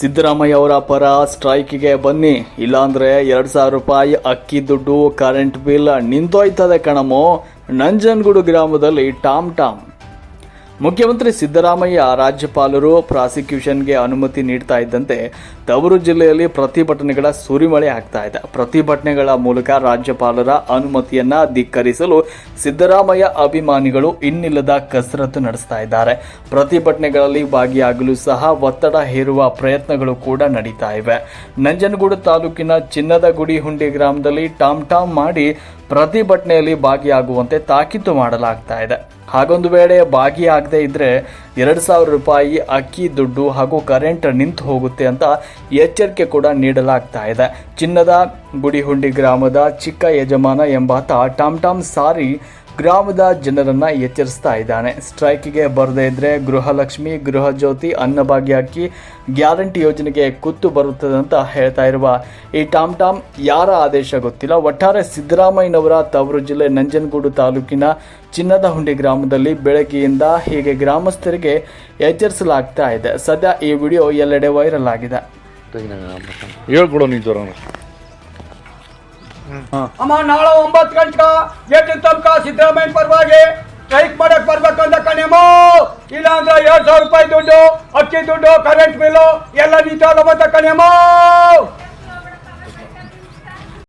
ಸಿದ್ದರಾಮಯ್ಯ ಅವರ ಪರ ಸ್ಟ್ರೈಕ್ಗೆ ಬನ್ನಿ. ಇಲ್ಲಾಂದ್ರೆ ಎರಡು ಸಾವಿರ ರೂಪಾಯಿ ಅಕ್ಕಿ ದುಡ್ಡು ಕರೆಂಟ್ ಬಿಲ್ ನಿಂತೋಯ್ತದೆ ಕಣಮೋ. ನಂಜನಗೂಡು ಗ್ರಾಮದಲ್ಲಿ ಟಾಮ್ ಟಾಮ್. ಮುಖ್ಯಮಂತ್ರಿ ಸಿದ್ದರಾಮಯ್ಯ ರಾಜ್ಯಪಾಲರು ಪ್ರಾಸಿಕ್ಯೂಷನ್ಗೆ ಅನುಮತಿ ನೀಡ್ತಾ ಇದ್ದಂತೆ ತವರು ಜಿಲ್ಲೆಯಲ್ಲಿ ಪ್ರತಿಭಟನೆಗಳ ಸುರಿಮಳೆ ಆಗ್ತಾ ಇದೆ. ಪ್ರತಿಭಟನೆಗಳ ಮೂಲಕ ರಾಜ್ಯಪಾಲರ ಅನುಮತಿಯನ್ನ ಧಿಕ್ಕರಿಸಲು ಸಿದ್ದರಾಮಯ್ಯ ಅಭಿಮಾನಿಗಳು ಇನ್ನಿಲ್ಲದ ಕಸರತ್ತು ನಡೆಸ್ತಾ ಇದ್ದಾರೆ. ಪ್ರತಿಭಟನೆಗಳಲ್ಲಿ ಭಾಗಿಯಾಗಲು ಸಹ ಒತ್ತಡ ಹೇರುವ ಪ್ರಯತ್ನಗಳು ಕೂಡ ನಡೀತಾ ಇವೆ. ನಂಜನಗೂಡು ತಾಲೂಕಿನ ಚಿನ್ನದ ಗುಡಿ ಹುಂಡಿ ಗ್ರಾಮದಲ್ಲಿ ಟಾಮ್ ಟಾಮ್ ಮಾಡಿ ಪ್ರತಿಭಟನೆಯಲ್ಲಿ ಭಾಗಿಯಾಗುವಂತೆ ತಾಕೀತು ಮಾಡಲಾಗ್ತಾ ಇದೆ. ಹಾಗೊಂದು ವೇಳೆ ಭಾಗಿಯಾಗದೇ ಇದ್ರೆ ಎರಡು ಸಾವಿರ ರೂಪಾಯಿ ಅಕ್ಕಿ, ದುಡ್ಡು ಹಾಗೂ ಕರೆಂಟ್ ನಿಂತು ಹೋಗುತ್ತೆ ಅಂತ ಎಚ್ಚರಿಕೆ ಕೂಡ ನೀಡಲಾಗ್ತಾ ಇದೆ. ಚಿನ್ನದ ಗುಡಿಹುಂಡಿ ಗ್ರಾಮದ ಚಿಕ್ಕ ಯಜಮಾನ ಎಂಬಾತ ಟಾಮ್ ಟಾಮ್ ಸಾರಿ ಗ್ರಾಮದ ಜನರನ್ನ ಎಚ್ಚರಿಸ್ತಾ ಇದ್ದಾನೆ. ಸ್ಟ್ರೈಕ್ಗೆ ಬರದೇ ಇದ್ರೆ ಗೃಹಲಕ್ಷ್ಮಿ ಗೃಹ ಜ್ಯೋತಿ ಅನ್ನಭಾಗ್ಯ ಅಕ್ಕಿ ಗ್ಯಾರಂಟಿ ಯೋಜನೆಗೆ ಕುತ್ತು ಬರುತ್ತದೆ ಅಂತ ಹೇಳ್ತಾ ಇರುವ ಈ ಟಾಮ್ ಟಾಮ್ ಯಾರ ಆದೇಶ ಗೊತ್ತಿಲ್ಲ. ಒಟ್ಟಾರೆ ಸಿದ್ದರಾಮಯ್ಯನವರ ತವರು ಜಿಲ್ಲೆ ನಂಜನಗೂಡು ತಾಲೂಕಿನ ಚಿನ್ನದ ಹುಂಡಿ ಗ್ರಾಮದಲ್ಲಿ ಬೆಳಗ್ಗೆಯಿಂದ ಹೀಗೆ ಗ್ರಾಮಸ್ಥರಿಗೆ ಎಚ್ಚರಿಸಲಾಗ್ತಾ ಇದೆ. ಸದ್ಯ ಈ ವಿಡಿಯೋ ಎಲ್ಲೆಡೆ ವೈರಲ್ ಆಗಿದೆ. ಅಮ್ಮ, ನಾಳೆ ಒಂಬತ್ತು ಗಂಟೆ ಎಟ್ಟು ತನಕ ಸಿದ್ದರಾಮಯ್ಯ ಪರವಾಗಿ ಸ್ಟ್ರೈಕ್ ಮಾಡಕ್ ಬರ್ಬೇಕಂತ ಕಣೆಮ್ಮ ಇಲ್ಲ ಅಂದ್ರೆ ಎರಡ್ ಸಾವಿರ ರೂಪಾಯಿ ದುಡ್ಡು, ಅಕ್ಕಿ ದುಡ್ಡು ಕರೆಂಟ್ ಬಿಲ್ಲು ಎಲ್ಲ ನಿಂತೋಗಬತ್ತ ಕಣೆಮ್ಮ